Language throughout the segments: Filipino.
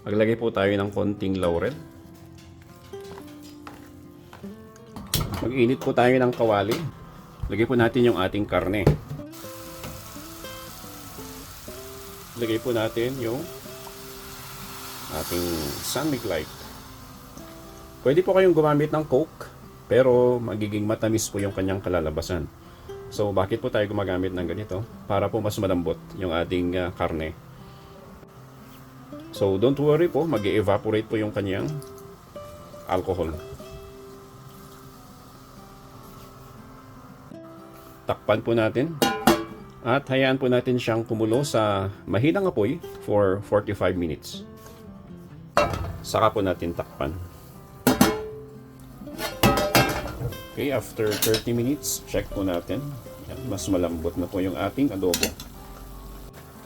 Maglagay po tayo ng konting laurel. Mag-init po tayo ng kawali. Lagay po natin yung ating karne. Lagay po natin yung ating sunmig light. Pwede po kayong gumamit ng coke, pero magiging matamis po yung kanyang kalalabasan. So, bakit po tayo gumagamit ng ganito? Para po mas malambot yung ating ah, karne. So, don't worry po, mag evaporate po yung kanyang alcohol. Takpan po natin. At hayaan po natin siyang kumulo sa mahinang apoy for 45 minutes. Saka po natin takpan. Okay, after 30 minutes, check po natin. Yan, mas malambot na po yung ating adobo.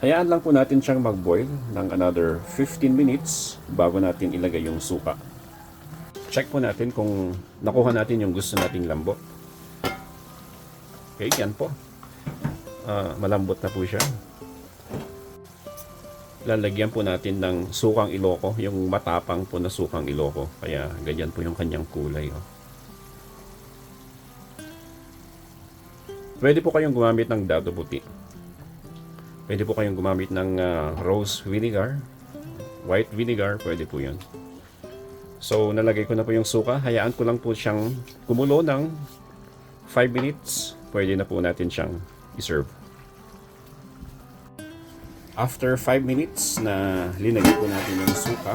Hayaan lang po natin siyang mag-boil ng another 15 minutes bago natin ilagay yung suka. Check po natin kung nakuha natin yung gusto nating lambot. Okay, yan po. Ah, malambot na po siya. Lalagyan po natin ng sukang iloko, yung matapang po na sukang iloko. Kaya ganyan po yung kanyang kulay. Oh. Pwede po kayong gumamit ng dado puti. Pwede po kayong gumamit ng ah, rose vinegar, white vinegar, pwede po yun. So, nalagay ko na po yung suka. Hayaan ko lang po siyang kumulo ng 5 minutes. Pwede na po natin siyang iserve. After 5 minutes na linagay po natin yung suka,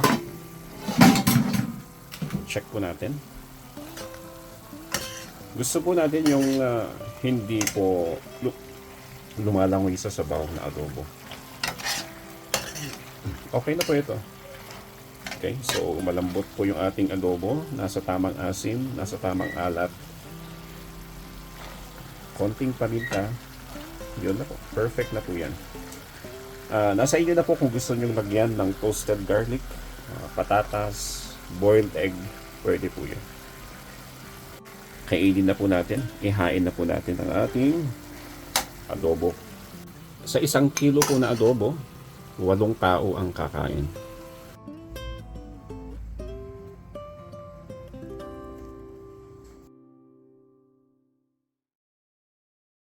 check po natin. Gusto po natin yung ah, hindi po lumalangoy sa sabaw na adobo. Okay na po ito. Okay, so malambot po yung ating adobo. Nasa tamang asim, nasa tamang alat. Konting paminta. Yun na po. Perfect na po yan. Ah, nasa inyo na po kung gusto nyo lagyan ng toasted garlic, ah, patatas, boiled egg. Pwede po yan. Kainin na po natin. Ihain na po natin ang ating adobo. Sa isang kilo po na adobo, walong tao ang kakain.